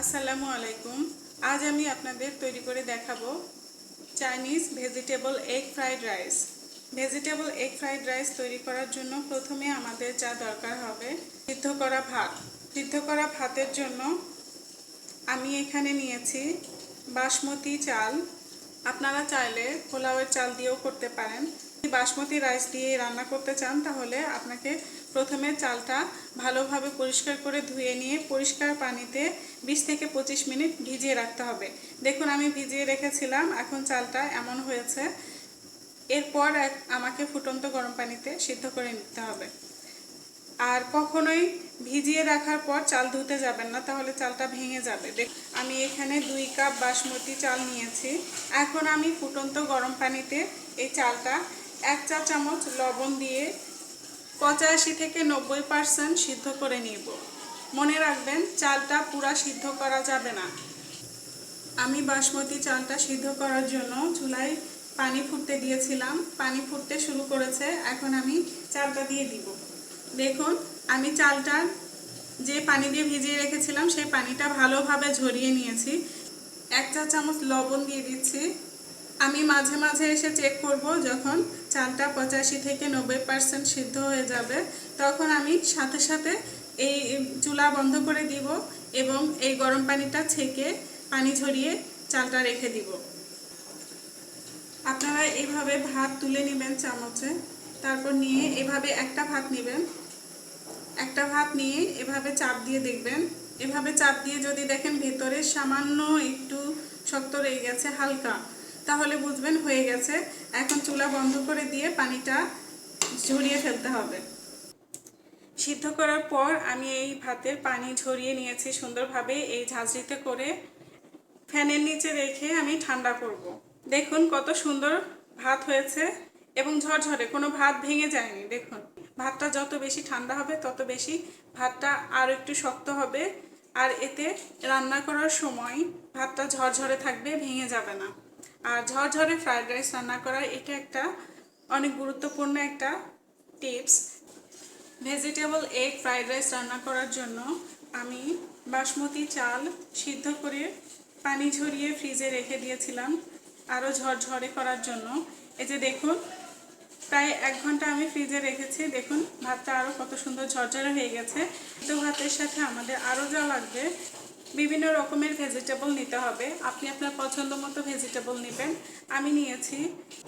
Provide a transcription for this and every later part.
আসসালামু আলাইকুম। আজ আমি আপনাদের তৈরি করে দেখাবো Chinese vegetable egg fried rice. Vegetable egg fried rice তৈরি করার জন্য প্রথমে আমাদের যা দরকার হবে, সিদ্ধ করা ভাত। সিদ্ধ করা ভাতের জন্য আমি এখানে নিয়েছি বাসমতি চাল। আপনারা চাইলে পোলাওয়ের চাল দিয়েও করতে পারেন। বাসমতি রাইস দিয়ে রান্না করতে চান, তাহলে আপনাকে প্রথমে চালটা ভালোভাবে পরিষ্কার করে ধুয়ে নিয়ে পরিষ্কার পানিতে বিশ থেকে পঁচিশ মিনিট ভিজিয়ে রাখতে হবে। দেখুন, আমি ভিজিয়ে রেখেছিলাম, এখন চালটা এমন হয়েছে। এরপর আমাকে ফুটন্ত গরম পানিতে সিদ্ধ করে নিতে হবে। আর কখনোই ভিজিয়ে রাখার পর চাল ধুতে যাবেন না, তাহলে চালটা ভেঙে যাবে। আমি এখানে দুই কাপ বাসমতি চাল নিয়েছি। এখন আমি ফুটন্ত গরম পানিতে এই চালটা এক চা চামচ লবণ দিয়ে পঁচাশি থেকে নব্বই পার্সেন্ট সিদ্ধ করে নিব। মনে রাখবেন, চালটা পুরা সিদ্ধ করা যাবে না। আমি বাসমতি চালটা সিদ্ধ করার জন্য চুলায় পানি ফুটতে দিয়েছিলাম। পানি ফুটতে শুরু করেছে, এখন আমি চালটা দিয়ে দিব। দেখুন, আমি চালটা যে পানি দিয়ে ভিজিয়ে রেখেছিলাম, সেই পানিটা ভালোভাবে ঝরিয়ে নিয়েছি। এক চা চামচ লবণ দিয়ে দিচ্ছি। আমি মাঝে মাঝে এসে চেক করব যখন চালটা পঁচাশি থেকে নব্বই পার্সেন্ট সিদ্ধ হয়ে যাবে। তখন আমি সাথে সাথে এই চুলা বন্ধ করে দিব এবং এই গরম পানিটা ছেঁকে পানি ঝরিয়ে চালটা রেখে দিব। আপনারা এইভাবে ভাত তুলে নেবেন চামচে। তারপর নিয়ে এভাবে একটা ভাত নেবেন। একটা ভাত নিয়ে এভাবে চাপ দিয়ে দেখবেন। এভাবে চাপ দিয়ে যদি দেখেন ভেতরে সামান্য একটু শক্ত রয়ে গেছে, হালকা। তাহলে বুঝবেন হয়ে গেছে। এখন চুলা বন্ধ করে দিয়ে পানিটা ঝরিয়ে ফেলতে হবে। সিদ্ধ করার পর আমি এই ভাতের পানি ঝরিয়ে নিয়েছি সুন্দরভাবে। এই ঝাঁঝরিতে করে ফ্যানের নিচে রেখে আমি ঠান্ডা করব। দেখুন কত সুন্দর ভাত হয়েছে এবং ঝরঝরে, কোনো ভাত ভেঙে যায়নি। দেখুন, ভাতটা যত বেশি ঠান্ডা হবে, তত বেশি ভাতটা আর একটু শক্ত হবে। আর এতে রান্না করার সময় ভাতটা ঝরঝরে থাকবে, ভেঙে যাবে না। আর ঝরঝরে ফ্রায়েড রাইস রান্না করার এটা একটা অনেক গুরুত্বপূর্ণ একটা tips vegetable egg fried rice রান্না করার জন্য আমি বাসমতি চাল সিদ্ধ করে পানি ঝরিয়ে ফ্রিজে রেখে দিয়েছিলাম আরও ঝরঝরে করার জন্য। এই যে দেখুন, প্রায় এক ঘণ্টা আমি ফ্রিজে রেখেছি। দেখুন, ভাতটা আরও কত সুন্দর ঝরঝরে হয়ে গেছে। তো ভাতের সাথে আমাদের আরও যা লাগবে বিভিন্ন রকমের ভেজিটেবল নিতে হবে। আপনি আপনার পছন্দ মতো ভেজিটেবল নেবেন। আমি নিয়েছি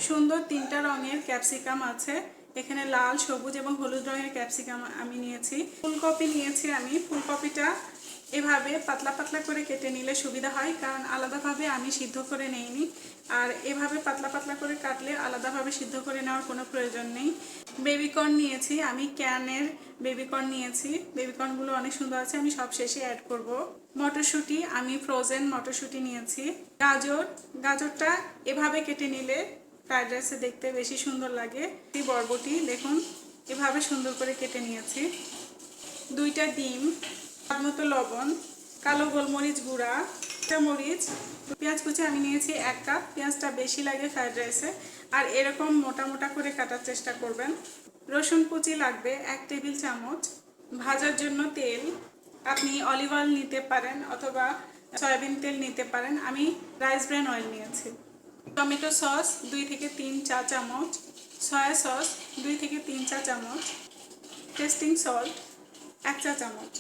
সুন্দর তিনটা রঙের ক্যাপসিকাম আছে। এখানে লাল, সবুজ এবং হলুদ রঙের ক্যাপসিকাম আমি নিয়েছি। ফুলকপি নিয়েছি আমি। ফুলকপিটা এভাবে পাতলা পাতলা করে কেটে নিলে সুবিধা হয়, কারণ আলাদাভাবে আমি সিদ্ধ করে নেইনি। আর এভাবে পাতলা পাতলা করে কাটলে আলাদাভাবে সিদ্ধ করে নেওয়ার কোনো প্রয়োজন নেই। বেবিকর্ন নিয়েছি, আমি ক্যানের বেবিকর্ন নিয়েছি। বেবিকর্নগুলো অনেক সুন্দর আছে, আমি সব শেষে অ্যাড করব। মটরশুঁটি, আমি ফ্রোজেন মটরশুঁটি নিয়েছি। গাজর, গাজরটা এভাবে কেটে নিলে ফ্রাইড রাইসে দেখতে বেশি সুন্দর লাগে। বরবটি, দেখুন, এভাবে সুন্দর করে কেটে নিয়েছি। দুইটা ডিম মতো লবণ, কালো গোলমরিচ গুঁড়া একটা মরিচ, পেঁয়াজ কুচি আমি নিয়েছি এক কাপ। পেঁয়াজটা বেশি লাগে ফ্রাইড রাইসে। আর এরকম মোটা মোটা করে কাটার চেষ্টা করবেন। রসুন কুচি লাগবে এক টেবিল চামচ। ভাজার জন্য তেল। আপনি অলিভ অয়েল নিতে পারেন অথবা সয়াবিন তেল নিতে পারেন। আমি রাইস ব্র্যান অয়েল নিয়েছি। টমেটো সস দুই থেকে তিন চা চামচ। সয়া সস দুই থেকে তিন চা চামচ। টেস্টিং সল্ট এক চা চামচ।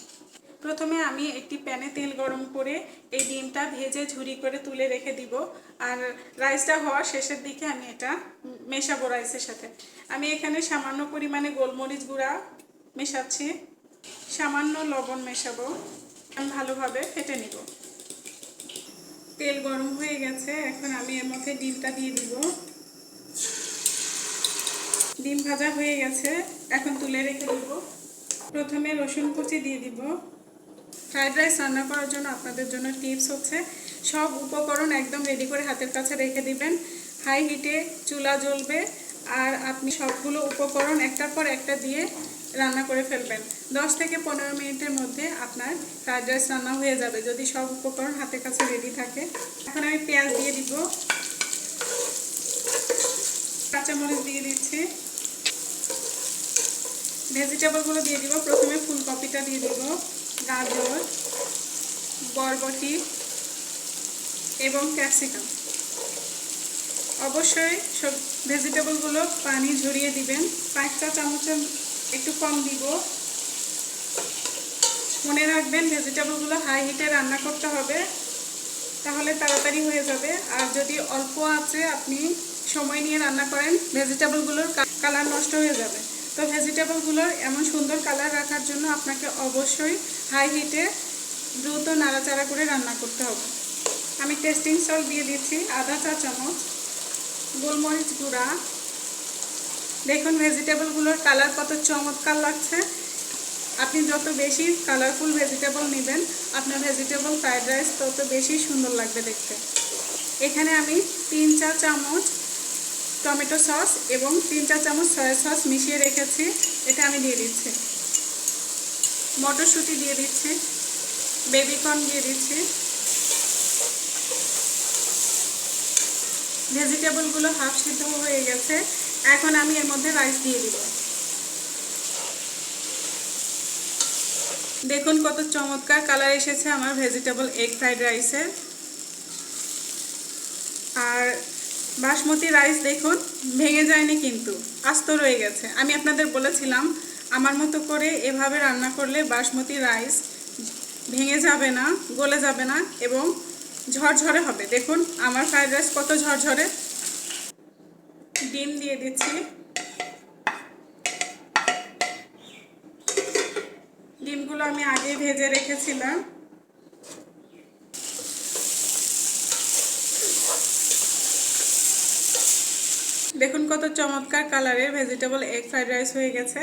প্রথমে আমি একটি প্যানে তেল গরম করে এই ডিমটা ভেজে ঝুরি করে তুলে রেখে দিব। আর রাইসটা হওয়ার শেষের দিকে আমি এটা মেশাবো রাইসের সাথে। আমি এখানে সামান্য পরিমাণে গোলমরিচ গুঁড়া মেশাচ্ছি। সামান্য লবণ মেশাবো। আমি ভালোভাবে ফেটে নিব। তেল গরম হয়ে গেছে। এখন আমি এর মধ্যে ডিমটা দিয়ে দিব। ডিম ভাজা হয়ে গেছে। এখন তুলে রেখে দিব। প্রথমে রসুন কুচি দিয়ে দিব। ফ্রাইড রাইস রান্না করার জন্য আপনাদের জন্য টিপস হচ্ছে, সব উপকরণ একদম রেডি করে হাতের কাছে রেখে দিবেন। হাই হিটে চুলা জ্বলবে আর আপনি সবগুলো উপকরণ একটার পর একটা দিয়ে রান্না করে ফেলবেন। দশ থেকে পনেরো মিনিটের মধ্যে আপনার ফ্রাইড রাইস রান্না হয়ে যাবে, যদি সব উপকরণ হাতের কাছে রেডি থাকে। এখন আমি পেঁয়াজ দিয়ে দিব। কাঁচামরিচ দিয়ে দিচ্ছি। ভেজিটেবলগুলো দিয়ে দিব। প্রথমে ফুলকপিটা দিয়ে দিব। গাজর, বরবটি এবং ক্যাপসিকাম। অবশ্যই সব ভেজিটেবলগুলো পানি ঝরিয়ে দিবেন। পাঁচ চা চামচের একটু কম দিব। মনে রাখবেন, ভেজিটেবলগুলো হাই হিটে রান্না করতে হবে, তাহলে তাড়াতাড়ি হয়ে যাবে। আর যদি অল্প আছে, আপনি সময় নিয়ে রান্না করেন, ভেজিটেবলগুলোর কালার নষ্ট হয়ে যাবে। তো ভেজিটেবলগুলোর এমন সুন্দর কালার রাখার জন্য আপনাকে অবশ্যই হাই হিটে দ্রুত নাড়াচাড়া করে রান্না করতে হবে। আমি টেস্টিং সল্ট দিয়ে দিচ্ছি, আধা চা চামচ, গোলমরিচ গুঁড়া। দেখুন ভেজিটেবলগুলোর কালার কত চমৎকার লাগছে। আপনি যত বেশি কালারফুল ভেজিটেবল নেবেন, আপনার ভেজিটেবল ফ্রাইড রাইস তত বেশি সুন্দর লাগবে দেখতে। এখানে আমি তিন চা চামচ টমেটো সস এবং তিন চা চামচ সয়া সস মিশিয়ে রেখেছি। এটা আমি দিয়ে দিচ্ছি। মটরশুঁটি দিয়ে দিচ্ছি বেবিকর্ন দিয়ে দিচ্ছি ভেজিটেবলগুলো হাফ সিদ্ধ হয়ে গেছে, এখন আমি এর মধ্যে রাইস দিয়ে দিব। দেখুন কত চমৎকার কালার এসেছে আমার ভেজিটেবল এগ ফ্রাইড রাইসের আর বাসমতি রাইস দেখুন, ভেঙে যায়নি কিন্তু, আস্ত রয়ে গেছে। আমি আপনাদের বলেছিলাম আমার মতো করে এভাবে রান্না করলে বাসমতি রাইস ভেঙে যাবে না, গলে যাবে না এবং ঝরঝরে হবে। দেখুন, আমার ফ্রাইড রাইস কত ঝরঝরে। ডিম দিয়ে দিচ্ছি। ডিমগুলো আমি আগে ভেজে রেখেছিলাম। দেখুন কত চমৎকার কালারের ভেজিটেবল এগ ফ্রাইড রাইস হয়ে গেছে।